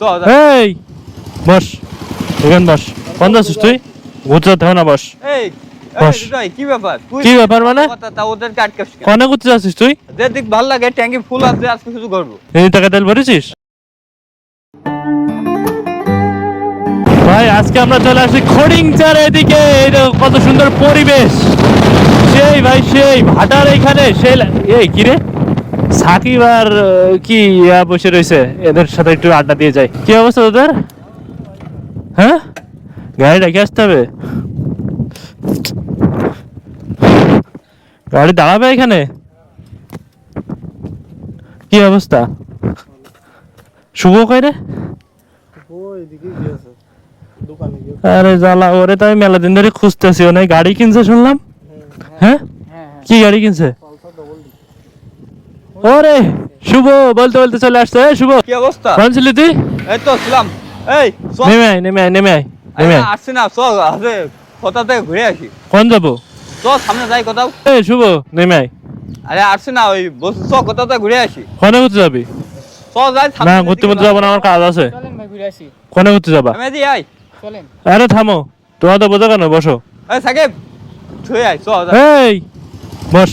চ এই বস এখানে বস। কোন তুই? থাকো না বস। এই কি ব্যাপার? কি ব্যাপার মানে? তা আটকাস কেন? তুই? যে দিক ভালো লাগে ট্যাঙ্কি ফুল আছে আজকে শুধু করব এই টাকা তেল ভরেছিস? ভাই আজকে আমরা চলে আসি খড়িংচার এদিকে। এই কত সুন্দর পরিবেশ। সেই ভাই সেই ভাটার এখানে সেই এই কি রে? সাকিব আর কি ইয়া বসে রয়েছে? এদের সাথে একটু আড্ডা দিয়ে যাই। কি অবস্থা তোদের? হ্যাঁ? গাড়ি রেখে আসতে হবে? গাড়ি দাঁড়াবে এখানে? কি অবস্থা? শুভ কই রে আরে জ্বালা ওরে তো আমি মেলা দিন ধরে খুঁজতেছি ও নাই গাড়ি কিনছে শুনলাম? হ্যাঁ? কি গাড়ি কিনছে? ওরে শুভ বলতে বলতে চলে আসছে। শুভ। কি অবস্থা? কোন ছিলি তুই? এই তো ছিলাম। এই চ নেমে আয় নেমে আয় নেমে আয় নেমে আয়। আসছি না চ আছে কোথা থেকে ঘুরে আসি? কোন যাব? চ সামনে যাই কোথাও। এই শুভ নেমে আয়। আরে আসছি না ওই বস চ কোথা থেকে ঘুরে আসি? কোনে ঘুরতে যাবি? চ যাই না ঘুরতে ঘুরতে যাব না আমার কাজ আছে। চলেন ভাই ঘুরে আসি। কোনে ঘুরতে যাবা? আমি দি আই চলেন। আরে থামো। তোমার তো বোঝা কেন? বসো। এই সাকিব ছুঁয়ে আয় চ যা। এই বস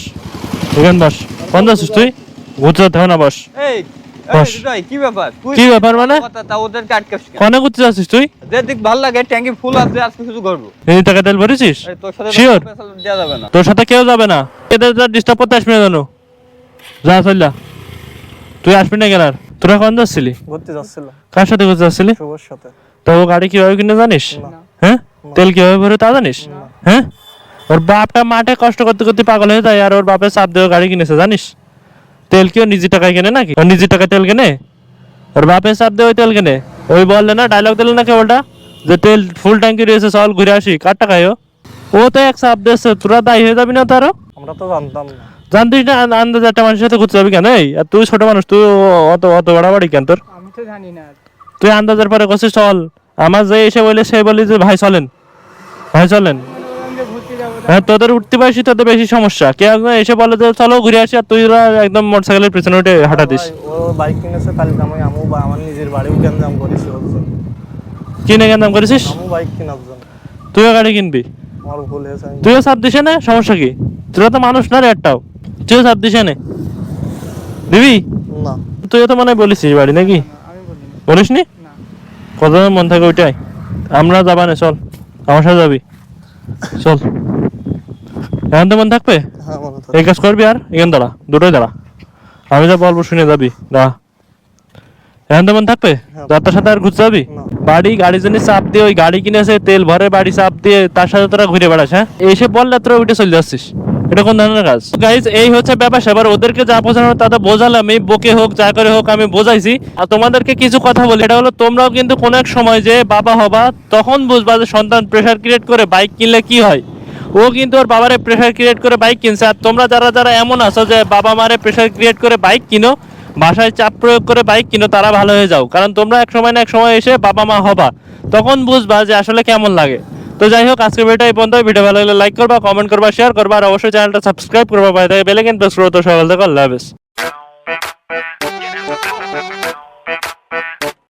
এখানে বস। কোন যাচ্ছিস তুই? না বস। এই। কি ব্যাপার? তুই কি ব্যাপার মানে? কথা কেন? ঘুরতে যাচ্ছিস তুই? যে দিক ভালো লাগে ট্যাঙ্কি ফুল আছে আজকে করব। এই টাকা তেল ভরেছিস? এই তোর সাথে Sure? দেওয়া যাবে না। তোর সাথে কেউ যাবে না। এদের ডিস্টার্ব করতে আসবি না জানো যা চল যা। তুই আসবি না কেন আর? তোরা কোন যাচ্ছিলি? ঘুরতে যাচ্ছিলাম। কার সাথে ঘুরতে যাচ্ছিলি? শুভর সাথে। তো ও গাড়ি কীভাবে কিনে জানিস? হ্যাঁ? তেল কীভাবে ভরে তা জানিস? হ্যাঁ? ওর বাপটা মাঠে কষ্ট করতে করতে পাগল হয়ে যায় আর ওর বাপের চাপ দিয়ে গাড়ি কিনেছে জানিস? তেল কি ও নিজের টাকায় কেনে নাকি? ও নিজের টাকায় তেল কেনে? ওর বাপের চাপ দিয়ে ওই তেল কেনে? ওই বললে না ডায়লগ দিল না কেবলটা যে তেল ফুল ট্যাঙ্কি রয়েছে চল ঘুরে আসি। কার টাকায় ও? ও তো এক চাপ দিয়েছে তোরা দায়ী হয়ে যাবি না তারও আমরা তো জানতাম না। জানতিস না আন্দাজ একটা মানুষের সাথে ঘুরতে যাবি কেন? এই আর তুই ছোট মানুষ তুই অত অত বাড়াবাড়ি কেন তোর? আমি তো জানি না। তুই আন্দাজের পরে কছিস চল। আমার যে এসে বলে সে বলি যে ভাই চলেন। ভাই চলেন। হ্যাঁ তোদের উঠতে পারছি তোদের বেশি সমস্যা। কে এসে বলে যে চলো ঘুরে আসি। আর তুই ওরা একদম মোটরসাইকেলের পিছনে উঠে হাঁটা দিস। ও বাইক কিনেছে কালকে আমি আমু বা আমার নিজের বাড়িও গ্যাঞ্জাম করেছি ওর জন্য। কিনে গেন্দাম করেছিস? আমু বাইক কেনার জন্য। তুইও গাড়ি কিনবি। আমার ভুল হয়েছে তুইও চাপ দিস না সমস্যা কি? তোরা তো মানুষ না রে একটাও। তুইও চাপ দিস না দিবি? না। তুইও তো মনে হয় বলিস বাড়ি নাকি? আমি বলিস নি না। কত মন থাকে ওইটাই। আমরা যাবানে চল। আমার সাথে যাবি। চল। এখন তো মন থাকবে? হ্যাঁ মনে থাকে এই কাজ করবি আর? এখান দাঁড়া দুটোই দাঁড়া। আমি যা বলব শুনে যাবি দাঁড়া এখন তো মন থাকবে? যাত্রার সাথে আর ঘুরতে যাবি? বাড়ি গাড়ি জন্য চাপ দিয়ে ওই গাড়ি কিনেছে তেল ভরে বাড়ি চাপ দিয়ে তার সাথে তোরা ঘুরে বেড়াস হ্যাঁ? এসে বললে তোরা উঠে চলে যাচ্ছিস। এটা কোন ধরনের কাজ? গাইজ এই হচ্ছে ব্যাপার। সেবার ওদেরকে যা বোঝানোর তা তো বোঝালাম। এই বকে হোক যা করে হোক আমি বোঝাইছি। আর তোমাদেরকে কিছু কথা বলি। এটা হলো তোমরাও কিন্তু কোন এক সময় যে বাবা হবা তখন বুঝবা যে সন্তান প্রেশার ক্রিয়েট করে বাইক কিনলে কি হয়। ও কিন্তু ওর বাবারে প্রেশার ক্রিয়েট করে বাইক কিনছে। আর তোমরা যারা যারা এমন আছো যে বাবা মারে প্রেশার ক্রিয়েট করে বাইক কিনো, বাসায় চাপ প্রয়োগ করে বাইক কিনো, তারা ভালো হয়ে যাও। কারণ তোমরা এক সময় না এক সময় এসে বাবা মা হবা। তখন বুঝবা যে আসলে কেমন লাগে। তো যাই হোক আজকে ভিডিওটা এই পর্যন্ত ভিডিও ভালো লাগলে লাইক করবা কমেন্ট করবা শেয়ার করবা, আর অবশ্যই চ্যানেলটা সাবস্ক্রাইব করবা পাই থাকে বেল আইকন প্রেস করো। তো সকাল থেকে আল্লাহ হাফেজ।